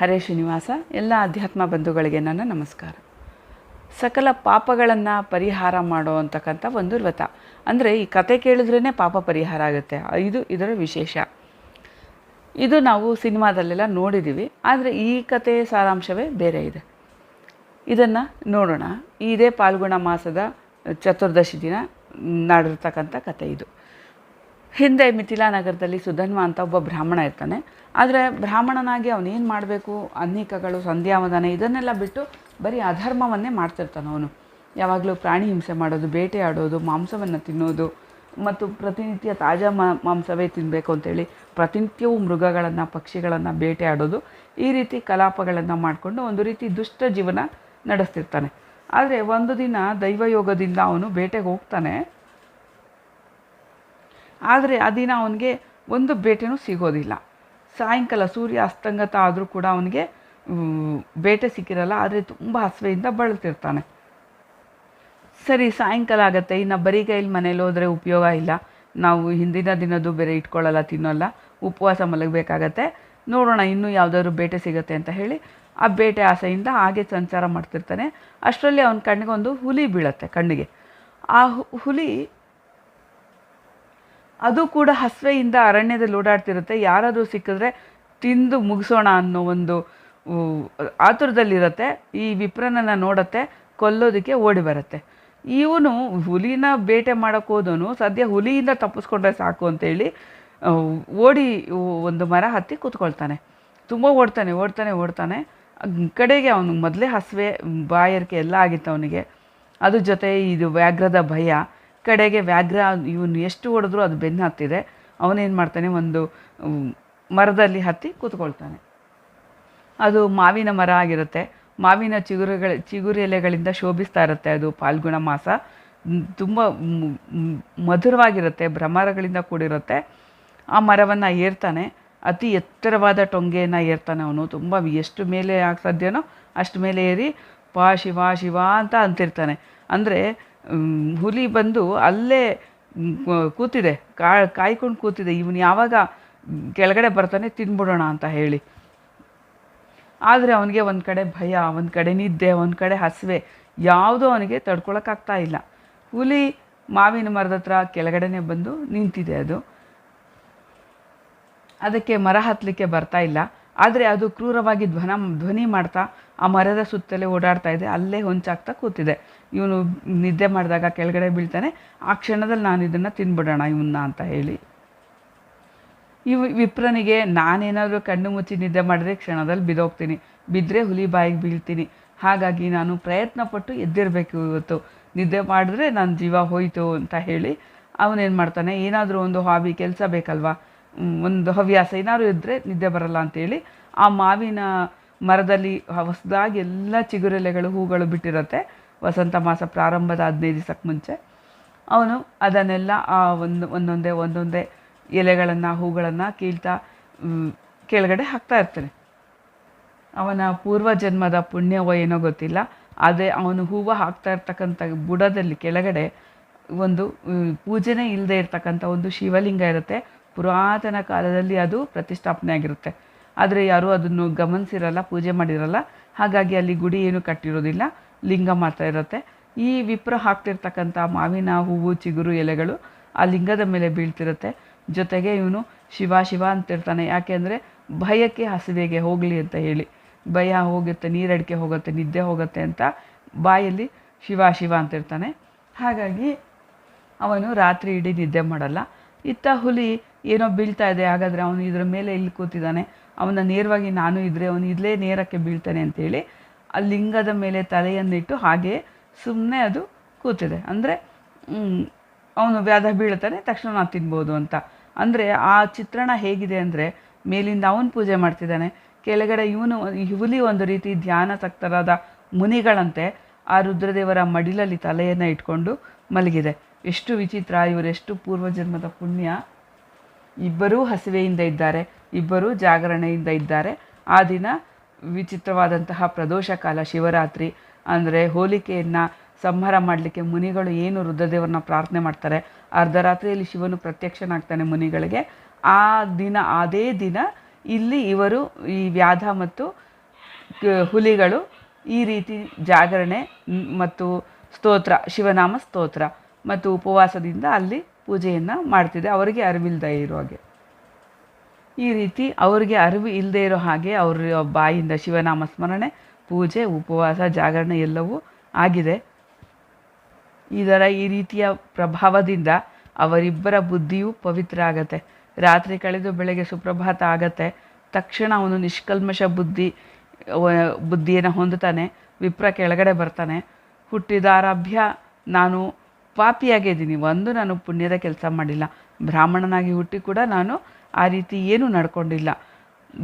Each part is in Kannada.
ಹರೇ ಶ್ರೀನಿವಾಸ, ಎಲ್ಲ ಅಧ್ಯಾತ್ಮ ಬಂಧುಗಳಿಗೆ ನನ್ನ ನಮಸ್ಕಾರ. ಸಕಲ ಪಾಪಗಳನ್ನು ಪರಿಹಾರ ಮಾಡೋ ಅಂತಕ್ಕಂಥ ಒಂದು ವ್ರತ. ಅಂದರೆ ಈ ಕತೆ ಕೇಳಿದ್ರೇ ಪಾಪ ಪರಿಹಾರ ಆಗುತ್ತೆ. ಇದು ಇದರ ವಿಶೇಷ. ಇದು ನಾವು ಸಿನಿಮಾದಲ್ಲೆಲ್ಲ ನೋಡಿದ್ದೀವಿ ಆದರೆ ಈ ಕತೆಯ ಸಾರಾಂಶವೇ ಬೇರೆ ಇದೆ. ಇದನ್ನು ನೋಡೋಣ. ಇದೇ ಪಾಲ್ಗುಣ ಮಾಸದ ಚತುರ್ದಶಿ ದಿನ ನಡೆರ್ತಕ್ಕಂಥ ಕತೆ ಇದು. ಹಿಂದೆ ಮಿಥಿಲಾ ನಗರದಲ್ಲಿ ಸುಧನ್ವ ಅಂತ ಒಬ್ಬ ಬ್ರಾಹ್ಮಣ ಇರ್ತಾನೆ. ಆದರೆ ಬ್ರಾಹ್ಮಣನಾಗಿ ಅವನೇನು ಮಾಡಬೇಕು? ಅನ್ನಿಕಗಳು ಸಂಧ್ಯಾವಂದನ, ಇದನ್ನೆಲ್ಲ ಬಿಟ್ಟು ಬರೀ ಅಧರ್ಮವನ್ನೇ ಮಾಡ್ತಿರ್ತಾನೆ ಅವನು. ಯಾವಾಗಲೂ ಪ್ರಾಣಿ ಹಿಂಸೆ ಮಾಡೋದು ಬೇಟೆಯಾಡೋದು ಮಾಂಸವನ್ನು ತಿನ್ನೋದು, ಮತ್ತು ಪ್ರತಿನಿತ್ಯ ತಾಜಾ ಮಾಂಸವೇ ತಿನ್ನಬೇಕು ಅಂತೇಳಿ ಪ್ರತಿನಿತ್ಯವೂ ಮೃಗಗಳನ್ನು, ಪಕ್ಷಿಗಳನ್ನು ಬೇಟೆಯಾಡೋದು ಈ ರೀತಿ ಕಲಾಪಗಳನ್ನು ಮಾಡಿಕೊಂಡು ಒಂದು ರೀತಿ ದುಷ್ಟ ಜೀವನ ನಡೆಸ್ತಿರ್ತಾನೆ. ಆದರೆ ಒಂದು ದಿನ ದೈವಯೋಗದಿಂದ ಅವನು ಬೇಟೆಗೆ ಹೋಗ್ತಾನೆ. ಆದರೆ ಆ ದಿನ ಅವನಿಗೆ ಒಂದು ಬೇಟೆನೂ ಸಿಗೋದಿಲ್ಲ. ಸಾಯಂಕಾಲ ಸೂರ್ಯ ಅಸ್ತಂಗತ ಆದರೂ ಕೂಡ ಅವನಿಗೆ ಬೇಟೆ ಸಿಕ್ಕಿರಲ್ಲ, ಆದರೆ ತುಂಬ ಹಸುವೆಯಿಂದ ಬಳಲ್ತಿರ್ತಾನೆ. ಸರಿ, ಸಾಯಂಕಾಲ ಆಗುತ್ತೆ, ಇನ್ನು ಬರೀ ಕೈಲಿ ಮನೇಲಿ ಹೋದರೆ ಉಪಯೋಗ ಇಲ್ಲ. ನಾವು ಹಿಂದಿನ ದಿನದ್ದು ಬೇರೆ ಇಟ್ಕೊಳ್ಳಲ್ಲ, ತಿನ್ನೋಲ್ಲ. ಉಪವಾಸ ಮಲಗಬೇಕಾಗತ್ತೆ. ನೋಡೋಣ, ಇನ್ನೂ ಯಾವುದಾದ್ರು ಬೇಟೆ ಸಿಗುತ್ತೆ ಅಂತ ಹೇಳಿ ಆ ಬೇಟೆ ಆಸೆಯಿಂದ ಹಾಗೆ ಸಂಚಾರ ಮಾಡ್ತಿರ್ತಾನೆ. ಅಷ್ಟರಲ್ಲಿ ಅವನ ಕಣ್ಣಿಗೆ ಒಂದು ಹುಲಿ ಬೀಳತ್ತೆ ಕಣ್ಣಿಗೆ. ಆ ಹುಲಿ ಅದು ಕೂಡ ಹಸುವೆಯಿಂದ ಅರಣ್ಯದಲ್ಲಿ ಓಡಾಡ್ತಿರುತ್ತೆ. ಯಾರಾದರೂ ಸಿಕ್ಕಿದ್ರೆ ತಿಂದು ಮುಗಿಸೋಣ ಅನ್ನೋ ಒಂದು ಆತುರದಲ್ಲಿರುತ್ತೆ. ಈ ವಿಪ್ರನನ್ನು ನೋಡುತ್ತೆ, ಕೊಲ್ಲೋದಕ್ಕೆ ಓಡಿ ಬರುತ್ತೆ. ಇವನು ಹುಲಿನ ಬೇಟೆ ಮಾಡೋಕ್ಕೆ ಹೋದವನು, ಸದ್ಯ ಹುಲಿಯಿಂದ ತಪ್ಪಿಸ್ಕೊಂಡ್ರೆ ಸಾಕು ಅಂತೇಳಿ ಓಡಿ ಒಂದು ಮರ ಹತ್ತಿ ಕೂತ್ಕೊಳ್ತಾನೆ. ತುಂಬ ಓಡ್ತಾನೆ ಓಡ್ತಾನೆ ಓಡ್ತಾನೆ. ಕಡೆಗೆ ಅವನು ಮೊದಲೇ ಹಸುವೆ ಬಾಯರಿಕೆ ಎಲ್ಲ ಆಗಿತ್ತು ಅವನಿಗೆ. ಅದ್ರ ಜೊತೆ ಇದು ವ್ಯಾಘ್ರದ ಭಯ. ಕಡೆಗೆ ವ್ಯಾಘ್ರ, ಇವನು ಎಷ್ಟು ಹೊಡೆದ್ರೂ ಅದು ಬೆನ್ನು ಹತ್ತಿದೆ. ಅವನೇನು ಮಾಡ್ತಾನೆ, ಒಂದು ಮರದಲ್ಲಿ ಹತ್ತಿ ಕೂತ್ಕೊಳ್ತಾನೆ. ಅದು ಮಾವಿನ ಮರ ಆಗಿರುತ್ತೆ. ಮಾವಿನ ಚಿಗುರುಗಳ, ಚಿಗುರು ಎಲೆಗಳಿಂದ ಶೋಭಿಸ್ತಾ ಇರುತ್ತೆ ಅದು ಪಾಲ್ಗುಣ ಮಾಸ. ತುಂಬ ಮಧುರವಾಗಿರುತ್ತೆ, ಭ್ರಮರಗಳಿಂದ ಕೂಡಿರುತ್ತೆ. ಆ ಮರವನ್ನು ಏರ್ತಾನೆ. ಅತಿ ಎತ್ತರವಾದ ಟೊಂಗೆಯನ್ನು ಏರ್ತಾನೆ ಅವನು. ತುಂಬ, ಎಷ್ಟು ಮೇಲೆ ಆಗ ಸಾಧ್ಯನೋ ಅಷ್ಟು ಮೇಲೆ ಏರಿ, ಪಾ, ಶಿವ ಶಿವ ಅಂತ ಅಂತಿರ್ತಾನೆ. ಅಂದರೆ ಹುಲಿ ಬಂದು ಅಲ್ಲೇ ಕೂತಿದೆ. ಕಾ, ಕಾಯ್ಕೊಂಡು ಕೂತಿದೆ. ಇವನು ಯಾವಾಗ ಕೆಳಗಡೆ ಬರ್ತಾನೆ ತಿನ್ಬಿಡೋಣ ಅಂತ ಹೇಳಿ. ಆದರೆ ಅವನಿಗೆ ಒಂದು ಕಡೆ ಭಯ, ಒಂದು ಕಡೆ ನಿದ್ದೆ, ಒಂದು ಕಡೆ ಹಸಿವೆ. ಯಾವುದೂ ಅವನಿಗೆ ತಡ್ಕೊಳಕ್ಕಾಗ್ತಾ ಇಲ್ಲ. ಹುಲಿ ಮಾವಿನ ಮರದ ಹತ್ರ ಕೆಳಗಡೆನೆ ಬಂದು ನಿಂತಿದೆ ಅದು. ಅದಕ್ಕೆ ಮರ ಹತ್ತಲಿಕ್ಕೆ ಬರ್ತಾ ಇಲ್ಲ. ಆದರೆ ಅದು ಕ್ರೂರವಾಗಿ ಧ್ವನ, ಧ್ವನಿ ಮಾಡ್ತಾ ಆ ಮರದ ಸುತ್ತಲೇ ಓಡಾಡ್ತಾ ಇದೆ. ಅಲ್ಲೇ ಹೊಂಚಾಗ್ತಾ ಕೂತಿದೆ. ಇವನು ನಿದ್ದೆ ಮಾಡಿದಾಗ ಕೆಳಗಡೆ ಬೀಳ್ತಾನೆ. ಆ ಕ್ಷಣದಲ್ಲಿ ನಾನು ಇದನ್ನು ತಿನ್ಬಿಡೋಣ ಇವನ್ನ ಅಂತ ಹೇಳಿ. ಇವು ವಿಪ್ರನಿಗೆ ನಾನೇನಾದರೂ ಕಣ್ಣು ಮುಚ್ಚಿ ನಿದ್ದೆ ಮಾಡಿದ್ರೆ ಕ್ಷಣದಲ್ಲಿ ಬಿದೋಗ್ತೀನಿ. ಬಿದ್ದರೆ ಹುಲಿ ಬಾಯಿಗೆ ಬೀಳ್ತೀನಿ. ಹಾಗಾಗಿ ನಾನು ಪ್ರಯತ್ನಪಟ್ಟು ಎದ್ದಿರಬೇಕು ಇವತ್ತು. ನಿದ್ದೆ ಮಾಡಿದ್ರೆ ನನ್ನ ಜೀವ ಹೋಯಿತು ಅಂತ ಹೇಳಿ ಅವನೇನು ಮಾಡ್ತಾನೆ? ಏನಾದರೂ ಒಂದು ಹಾಬಿ ಕೆಲಸ ಬೇಕಲ್ವಾ? ಒಂದು ಹವ್ಯಾಸ ಏನಾದರೂ ಇದ್ದರೆ ನಿದ್ದೆ ಬರಲ್ಲ ಅಂತೇಳಿ ಆ ಮಾವಿನ ಮರದಲ್ಲಿ ಹೊಸದಾಗಿ ಎಲ್ಲ ಚಿಗುರೆಲೆಗಳು, ಹೂಗಳು ಬಿಟ್ಟಿರುತ್ತೆ. ವಸಂತ ಮಾಸ ಪ್ರಾರಂಭದ ಹದಿನೈದು ದಿವಸಕ್ಕೆ ಮುಂಚೆ. ಅವನು ಅದನ್ನೆಲ್ಲ ಆ ಒಂದು, ಒಂದೊಂದೇ ಒಂದೊಂದೇ ಎಲೆಗಳನ್ನು, ಹೂಗಳನ್ನು ಕೀಳ್ತಾ ಕೆಳಗಡೆ ಹಾಕ್ತಾ ಇರ್ತಾನೆ. ಅವನ ಪೂರ್ವ ಜನ್ಮದ ಪುಣ್ಯವೋ ಏನೋ ಗೊತ್ತಿಲ್ಲ. ಅದೇ ಅವನು ಹೂವು ಹಾಕ್ತಾ ಇರ್ತಕ್ಕಂಥ ಬುಡದಲ್ಲಿ ಕೆಳಗಡೆ ಒಂದು ಪೂಜೆನೇ ಇಲ್ಲದೆ ಇರ್ತಕ್ಕಂಥ ಒಂದು ಶಿವಲಿಂಗ ಇರುತ್ತೆ. ಪುರಾತನ ಕಾಲದಲ್ಲಿ ಅದು ಪ್ರತಿಷ್ಠಾಪನೆ ಆಗಿರುತ್ತೆ ಆದರೆ ಯಾರೂ ಅದನ್ನು ಗಮನಿಸಿರಲ್ಲ, ಪೂಜೆ ಮಾಡಿರಲ್ಲ. ಹಾಗಾಗಿ ಅಲ್ಲಿ ಗುಡಿ ಏನು ಕಟ್ಟಿರೋದಿಲ್ಲ, ಲಿಂಗ ಮಾತ್ರ ಇರುತ್ತೆ. ಈ ವಿಪ್ರ ಹಾಕ್ತಿರ್ತಕ್ಕಂಥ ಮಾವಿನ ಹೂವು, ಚಿಗುರು, ಎಲೆಗಳು ಆ ಲಿಂಗದ ಮೇಲೆ ಬೀಳ್ತಿರುತ್ತೆ. ಜೊತೆಗೆ ಇವನು ಶಿವ ಶಿವ ಅಂತಿರ್ತಾನೆ. ಯಾಕೆ ಅಂದರೆ ಭಯಕ್ಕೆ ಹಸಿವೆಗೆ ಹೋಗಲಿ ಅಂತ ಹೇಳಿ. ಭಯ ಹೋಗುತ್ತೆ, ನೀರಡಿಕೆ ಹೋಗುತ್ತೆ, ನಿದ್ದೆ ಹೋಗುತ್ತೆ ಅಂತ ಬಾಯಲ್ಲಿ ಶಿವ ಶಿವ ಅಂತಿರ್ತಾನೆ. ಹಾಗಾಗಿ ಅವನು ರಾತ್ರಿ ಇಡೀ ನಿದ್ದೆ ಮಾಡಲ್ಲ. ಇತ್ತ ಹುಲಿ ಏನೋ ಬೀಳ್ತಾ ಇದೆ. ಹಾಗಾದರೆ ಅವನು ಇದರ ಮೇಲೆ ಇಲ್ಲಿ ಕೂತಿದ್ದಾನೆ. ಅವನ ನೇರವಾಗಿ ನಾನು ಇದ್ದರೆ ಅವನು ಇಲ್ಲೇ ನೇರಕ್ಕೆ ಬೀಳ್ತಾನೆ ಅಂತೇಳಿ ಆ ಲಿಂಗದ ಮೇಲೆ ತಲೆಯನ್ನಿಟ್ಟು ಹಾಗೆ ಸುಮ್ಮನೆ ಅದು ಕೂತಿದೆ. ಅಂದರೆ ಅವನು ವ್ಯಾಧ ಬೀಳ್ತಾನೆ, ತಕ್ಷಣ ನಾನು ತಿನ್ಬೋದು ಅಂತ. ಅಂದರೆ ಆ ಚಿತ್ರಣ ಹೇಗಿದೆ ಅಂದರೆ, ಮೇಲಿಂದ ಅವನು ಪೂಜೆ ಮಾಡ್ತಿದ್ದಾನೆ. ಕೆಳಗಡೆ ಇವನು ಹುಲಿ ಒಂದು ರೀತಿ ಧ್ಯಾನ ತಕ್ತರಾದ ಮುನಿಗಳಂತೆ ಆ ರುದ್ರದೇವರ ಮಡಿಲಲ್ಲಿ ತಲೆಯನ್ನು ಇಟ್ಕೊಂಡು ಮಲಗಿದೆ. ಎಷ್ಟು ವಿಚಿತ್ರ, ಇವರೆಷ್ಟು ಪೂರ್ವಜನ್ಮದ ಪುಣ್ಯ. ಇಬ್ಬರೂ ಹಸಿವೆಯಿಂದ ಇದ್ದಾರೆ, ಇಬ್ಬರೂ ಜಾಗರಣೆಯಿಂದ ಇದ್ದಾರೆ. ಆ ದಿನ ವಿಚಿತ್ರವಾದಂತಹ ಪ್ರದೋಷ ಕಾಲ, ಶಿವರಾತ್ರಿ, ಅಂದರೆ ಹೋಲಿಕೆಯನ್ನು ಸಂಹಾರ ಮಾಡಲಿಕ್ಕೆ ಮುನಿಗಳು ಏನು ರುದ್ರದೇವರನ್ನ ಪ್ರಾರ್ಥನೆ ಮಾಡ್ತಾರೆ, ಅರ್ಧರಾತ್ರಿಯಲ್ಲಿ ಶಿವನು ಪ್ರತ್ಯಕ್ಷನಾಗ್ತಾನೆ ಮುನಿಗಳಿಗೆ. ಆ ದಿನ, ಅದೇ ದಿನ ಇಲ್ಲಿ ಇವರು ಈ ವ್ಯಾಧ ಮತ್ತು ಹುಲಿಗಳು ಈ ರೀತಿ ಜಾಗರಣೆ ಮತ್ತು ಸ್ತೋತ್ರ, ಶಿವನಾಮ ಸ್ತೋತ್ರ ಮತ್ತು ಉಪವಾಸದಿಂದ ಅಲ್ಲಿ ಪೂಜೆಯನ್ನು ಮಾಡ್ತಿದ್ದೆ ಅವರಿಗೆ ಅರಿವಿಲ್ಲದೆ ಇರೋ ಹಾಗೆ. ಈ ರೀತಿ ಅವರಿಗೆ ಅರಿವು ಇಲ್ಲದೆ ಇರೋ ಹಾಗೆ ಅವರ ಬಾಯಿಂದ ಶಿವನಾಮ ಸ್ಮರಣೆ, ಪೂಜೆ, ಉಪವಾಸ, ಜಾಗರಣೆ ಎಲ್ಲವೂ ಆಗಿದೆ. ಇದರ ಈ ರೀತಿಯ ಪ್ರಭಾವದಿಂದ ಅವರಿಬ್ಬರ ಬುದ್ಧಿಯೂ ಪವಿತ್ರ ಆಗತ್ತೆ. ರಾತ್ರಿ ಕಳೆದು ಬೆಳಗ್ಗೆ ಸುಪ್ರಭಾತ ಆಗತ್ತೆ. ತಕ್ಷಣ ಅವನು ನಿಷ್ಕಲ್ಮಶ ಬುದ್ಧಿ ಬುದ್ಧಿಯನ್ನು ಹೊಂದುತ್ತಾನೆ. ವಿಪ್ರ ಕೆಳಗಡೆ ಬರ್ತಾನೆ. ಹುಟ್ಟಿದಾರಭ್ಯ ನಾನು ಪಾಪಿಯಾಗಿದ್ದೀನಿ. ಒಂದು ನಾನು ಪುಣ್ಯದ ಕೆಲಸ ಮಾಡಿಲ್ಲ. ಬ್ರಾಹ್ಮಣನಾಗಿ ಹುಟ್ಟಿ ಕೂಡ ನಾನು ಆ ರೀತಿ ಏನೂ ನಡ್ಕೊಂಡಿಲ್ಲ.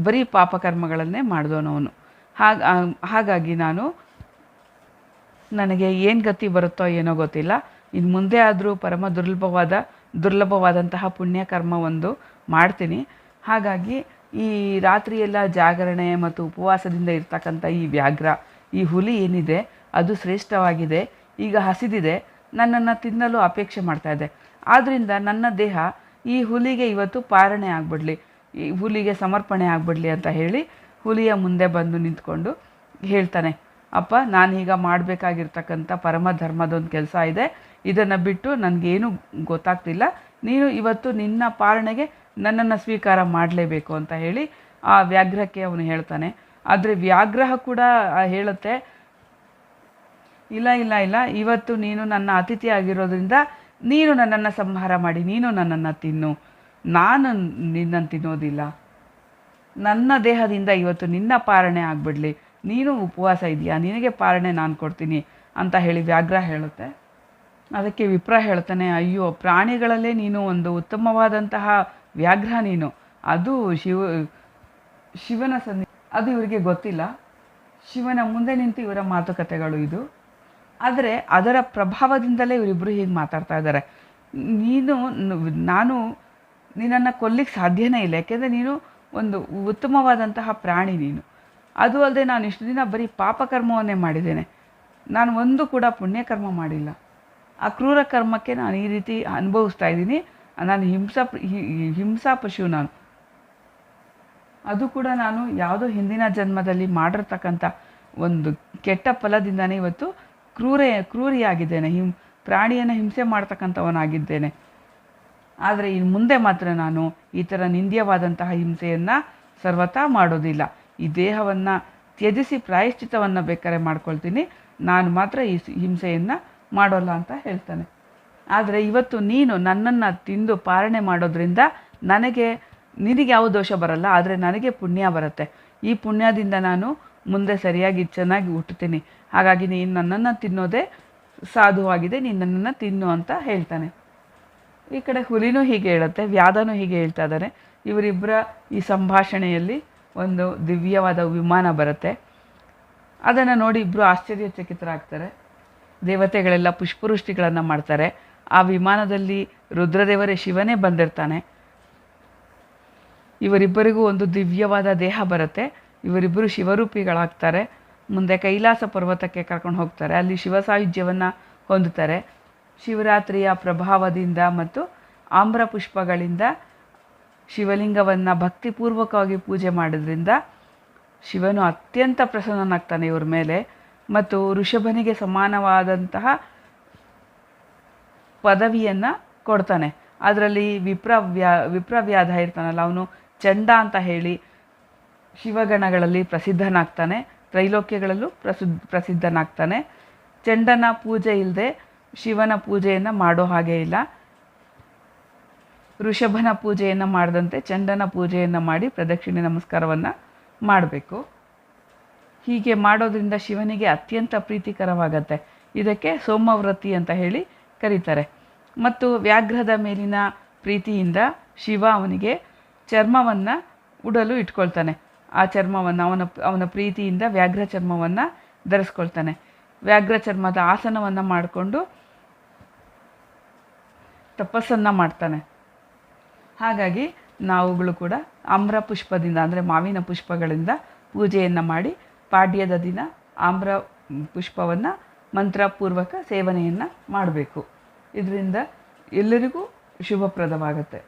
ಬರೀ ಪಾಪಕರ್ಮಗಳನ್ನೇ ಮಾಡಿದವನವನು ಹಾಗ ಹಾಗಾಗಿ ನಾನು ನನಗೆ ಏನು ಗತಿ ಬರುತ್ತೋ ಏನೋ ಗೊತ್ತಿಲ್ಲ. ಇನ್ನು ಮುಂದೆ ಆದರೂ ಪರಮ ದುರ್ಲಭವಾದ, ದುರ್ಲಭವಾದಂತಹ ಪುಣ್ಯಕರ್ಮ ಒಂದು ಮಾಡ್ತೀನಿ. ಹಾಗಾಗಿ ಈ ರಾತ್ರಿಯೆಲ್ಲ ಜಾಗರಣೆ ಮತ್ತು ಉಪವಾಸದಿಂದ ಇರ್ತಕ್ಕಂಥ ಈ ವ್ಯಾಘ್ರ, ಈ ಹುಲಿ ಏನಿದೆ, ಅದು ಶ್ರೇಷ್ಠವಾಗಿದೆ. ಈಗ ಹಸಿದಿದೆ. ನನ್ನನ್ನು ತಿನ್ನಲು ಅಪೇಕ್ಷೆ ಮಾಡ್ತಾ ಇದೆ. ಆದ್ದರಿಂದ ನನ್ನ ದೇಹ ಈ ಹುಲಿಗೆ ಇವತ್ತು ಪಾರಣೆ ಆಗ್ಬಿಡಲಿ, ಈ ಹುಲಿಗೆ ಸಮರ್ಪಣೆ ಆಗ್ಬಿಡಲಿ ಅಂತ ಹೇಳಿ ಹುಲಿಯ ಮುಂದೆ ಬಂದು ನಿಂತ್ಕೊಂಡು ಹೇಳ್ತಾನೆ, ಅಪ್ಪ ನಾನೀಗ ಮಾಡಬೇಕಾಗಿರ್ತಕ್ಕಂಥ ಪರಮ ಧರ್ಮದೊಂದು ಕೆಲಸ ಇದೆ. ಇದನ್ನು ಬಿಟ್ಟು ನನಗೇನು ಗೊತ್ತಾಗ್ತಿಲ್ಲ. ನೀನು ಇವತ್ತು ನಿನ್ನ ಪಾರಣೆಗೆ ನನ್ನನ್ನು ಸ್ವೀಕಾರ ಮಾಡಲೇಬೇಕು ಅಂತ ಹೇಳಿ ಆ ವ್ಯಾಘ್ರಕ್ಕೆ ಅವನು ಹೇಳ್ತಾನೆ. ಆದರೆ ವ್ಯಾಘ್ರಹ ಕೂಡ ಹೇಳುತ್ತೆ ಇಲ್ಲ ಇಲ್ಲ ಇಲ್ಲ. ಇವತ್ತು ನೀನು ನನ್ನ ಅತಿಥಿ ಆಗಿರೋದ್ರಿಂದ ನೀನು ನನ್ನನ್ನು ಸಂಹಾರ ಮಾಡಿ, ನೀನು ನನ್ನನ್ನು ತಿನ್ನು. ನಾನು ನಿನ್ನನ್ನು ತಿನ್ನೋದಿಲ್ಲ. ನನ್ನ ದೇಹದಿಂದ ಇವತ್ತು ನಿನ್ನ ಪಾರಣೆ ಆಗ್ಬಿಡಲಿ. ನೀನು ಉಪವಾಸ ಇದೆಯಾ ನಿನಗೆ ಪಾರಣೆ ನಾನು ಕೊಡ್ತೀನಿ ಅಂತ ಹೇಳಿ ವ್ಯಾಘ್ರ ಹೇಳುತ್ತೆ. ಅದಕ್ಕೆ ವಿಪ್ರ ಹೇಳ್ತಾನೆ, ಅಯ್ಯೋ, ಪ್ರಾಣಿಗಳಲ್ಲೇ ನೀನು ಒಂದು ಉತ್ತಮವಾದಂತಹ ವ್ಯಾಘ್ರ ನೀನು. ಅದು ಶಿವ, ಶಿವನ ಸನ್ನಿ ಅದು ಇವರಿಗೆ ಗೊತ್ತಿಲ್ಲ. ಶಿವನ ಮುಂದೆ ನಿಂತು ಇವರ ಮಾತುಕತೆಗಳು ಇದು. ಆದರೆ ಅದರ ಪ್ರಭಾವದಿಂದಲೇ ಇವರಿಬ್ಬರು ಹೀಗೆ ಮಾತಾಡ್ತಾ ಇದ್ದಾರೆ. ನೀನು, ನಾನು ನಿನ್ನನ್ನು ಕೊಲ್ಲಿಕ್ಕೆ ಸಾಧ್ಯನೇ ಇಲ್ಲ. ಯಾಕೆಂದರೆ ನೀನು ಒಂದು ಉತ್ತಮವಾದಂತಹ ಪ್ರಾಣಿ ನೀನು. ಅದು ಅಲ್ಲದೆ ನಾನು ಇಷ್ಟು ದಿನ ಬರೀ ಪಾಪಕರ್ಮವನ್ನೇ ಮಾಡಿದ್ದೇನೆ. ನಾನು ಒಂದು ಕೂಡ ಪುಣ್ಯಕರ್ಮ ಮಾಡಿಲ್ಲ. ಆ ಕ್ರೂರ ಕರ್ಮಕ್ಕೆ ನಾನು ಈ ರೀತಿ ಅನುಭವಿಸ್ತಾ ಇದ್ದೀನಿ. ನಾನು ಹಿಂಸಾ ಹಿಂಸಾ ಪಶು ನಾನು. ಅದು ಕೂಡ ನಾನು ಯಾವುದೋ ಹಿಂದಿನ ಜನ್ಮದಲ್ಲಿ ಮಾಡಿರ್ತಕ್ಕಂಥ ಒಂದು ಕೆಟ್ಟ ಫಲದಿಂದನೇ ಇವತ್ತು ಕ್ರೂರೆ, ಕ್ರೂರಿಯಾಗಿದ್ದೇನೆ. ಹಿಂ, ಪ್ರಾಣಿಯನ್ನು ಹಿಂಸೆ ಮಾಡ್ತಕ್ಕಂಥವನಾಗಿದ್ದೇನೆ. ಆದರೆ ಇನ್ನು ಮುಂದೆ ಮಾತ್ರ ನಾನು ಈ ಥರ ನಿಂದ್ಯವಾದಂತಹ ಹಿಂಸೆಯನ್ನು ಸರ್ವತಾ ಮಾಡೋದಿಲ್ಲ. ಈ ದೇಹವನ್ನು ತ್ಯಜಿಸಿ ಪ್ರಾಯಶ್ಚಿತವನ್ನು ಬೇಕಾದ್ರೆ ಮಾಡ್ಕೊಳ್ತೀನಿ. ನಾನು ಮಾತ್ರ ಈ ಹಿಂಸೆಯನ್ನು ಮಾಡೋಲ್ಲ ಅಂತ ಹೇಳ್ತಾನೆ. ಆದರೆ ಇವತ್ತು ನೀನು ನನ್ನನ್ನು ತಿಂದು ಪಾರಣೆ ಮಾಡೋದ್ರಿಂದ ನನಗೆ, ನಿನಗೆ ಯಾವ ದೋಷ ಬರಲ್ಲ, ಆದರೆ ನನಗೆ ಪುಣ್ಯ ಬರುತ್ತೆ. ಈ ಪುಣ್ಯದಿಂದ ನಾನು ಮುಂದೆ ಸರಿಯಾಗಿ ಚೆನ್ನಾಗಿ ಹುಟ್ಟುತ್ತೀನಿ. ಹಾಗಾಗಿ ನೀನು ನನ್ನನ್ನು ತಿನ್ನೋದೇ ಸಾಧುವಾಗಿದೆ ನೀನು ನನ್ನನ್ನು ತಿನ್ನು ಅಂತ ಹೇಳ್ತಾನೆ. ಈ ಕಡೆ ಹುಲಿನೂ ಹೀಗೆ ಹೇಳುತ್ತೆ, ವ್ಯಾಧನೂ ಹೀಗೆ ಹೇಳ್ತಾ ಇದ್ದಾರೆ ಇವರಿಬ್ಬರ ಈ ಸಂಭಾಷಣೆಯಲ್ಲಿ ಒಂದು ದಿವ್ಯವಾದ ವಿಮಾನ ಬರುತ್ತೆ. ಅದನ್ನು ನೋಡಿ ಇಬ್ಬರು ಆಶ್ಚರ್ಯಚಕಿತರಾಗ್ತಾರೆ. ದೇವತೆಗಳೆಲ್ಲ ಪುಷ್ಪವೃಷ್ಟಿಗಳನ್ನು ಮಾಡ್ತಾರೆ. ಆ ವಿಮಾನದಲ್ಲಿ ರುದ್ರದೇವರೇ ಶಿವನೇ ಬಂದಿರ್ತಾನೆ. ಇವರಿಬ್ಬರಿಗೂ ಒಂದು ದಿವ್ಯವಾದ ದೇಹ ಬರುತ್ತೆ. ಇವರಿಬ್ಬರು ಶಿವರೂಪಿಗಳಾಗ್ತಾರೆ. ಮುಂದೆ ಕೈಲಾಸ ಪರ್ವತಕ್ಕೆ ಕರ್ಕೊಂಡು ಹೋಗ್ತಾರೆ. ಅಲ್ಲಿ ಶಿವ ಸಾಯುಜ್ಯವನ್ನು ಹೊಂದುತ್ತಾರೆ. ಶಿವರಾತ್ರಿಯ ಪ್ರಭಾವದಿಂದ ಮತ್ತು ಆಮ್ರ ಪುಷ್ಪಗಳಿಂದ ಶಿವಲಿಂಗವನ್ನು ಭಕ್ತಿಪೂರ್ವಕವಾಗಿ ಪೂಜೆ ಮಾಡೋದ್ರಿಂದ ಶಿವನು ಅತ್ಯಂತ ಪ್ರಸನ್ನನಾಗ್ತಾನೆ ಇವ್ರ ಮೇಲೆ ಮತ್ತು ಋಷಭನಿಗೆ ಸಮಾನವಾದಂತಹ ಪದವಿಯನ್ನು ಕೊಡ್ತಾನೆ. ಅದರಲ್ಲಿ ವಿಪ್ರ ವ್ಯಾ, ವಿಪ್ರವ್ಯಾಧ ಇರ್ತಾನಲ್ಲ, ಅವನು ಚಂಡ ಅಂತ ಹೇಳಿ ಶಿವಗಣಗಳಲ್ಲಿ ಪ್ರಸಿದ್ಧನಾಗ್ತಾನೆ. ತ್ರೈಲೋಕ್ಯಗಳಲ್ಲೂ ಪ್ರಸಿದ್ಧ, ಪ್ರಸಿದ್ಧನಾಗ್ತಾನೆ. ಚಂಡನ ಪೂಜೆ ಇಲ್ಲದೆ ಶಿವನ ಪೂಜೆಯನ್ನು ಮಾಡೋ ಹಾಗೆ ಇಲ್ಲ. ಋಷಭನ ಪೂಜೆಯನ್ನು ಮಾಡದಂತೆ ಚಂಡನ ಪೂಜೆಯನ್ನು ಮಾಡಿ ಪ್ರದಕ್ಷಿಣೆ ನಮಸ್ಕಾರವನ್ನು ಮಾಡಬೇಕು. ಹೀಗೆ ಮಾಡೋದ್ರಿಂದ ಶಿವನಿಗೆ ಅತ್ಯಂತ ಪ್ರೀತಿಕರವಾಗತ್ತೆ. ಇದಕ್ಕೆ ಸೋಮವ್ರತಿ ಅಂತ ಹೇಳಿ ಕರೀತಾರೆ. ಮತ್ತು ವ್ಯಾಘ್ರದ ಮೇಲಿನ ಪ್ರೀತಿಯಿಂದ ಶಿವ ಅವನಿಗೆ ಚರ್ಮವನ್ನು ಉಡಲು ಇಟ್ಕೊಳ್ತಾನೆ. ಆ ಚರ್ಮವನ್ನು, ಅವನ ಅವನ ಪ್ರೀತಿಯಿಂದ ವ್ಯಾಘ್ರ ಚರ್ಮವನ್ನು ಧರಿಸ್ಕೊಳ್ತಾನೆ. ವ್ಯಾಘ್ರ ಚರ್ಮದ ಆಸನವನ್ನು ಮಾಡಿಕೊಂಡು ತಪಸ್ಸನ್ನು ಮಾಡ್ತಾನೆ. ಹಾಗಾಗಿ ನಾವುಗಳು ಕೂಡ ಆಮ್ರ ಪುಷ್ಪದಿಂದ ಅಂದರೆ ಮಾವಿನ ಪುಷ್ಪಗಳಿಂದ ಪೂಜೆಯನ್ನು ಮಾಡಿ ಪಾಡ್ಯದ ದಿನ ಆಮ್ರ ಪುಷ್ಪವನ್ನು ಮಂತ್ರಪೂರ್ವಕ ಸೇವನೆಯನ್ನು ಮಾಡಬೇಕು. ಇದರಿಂದ ಎಲ್ಲರಿಗೂ ಶುಭಪ್ರದವಾಗುತ್ತೆ.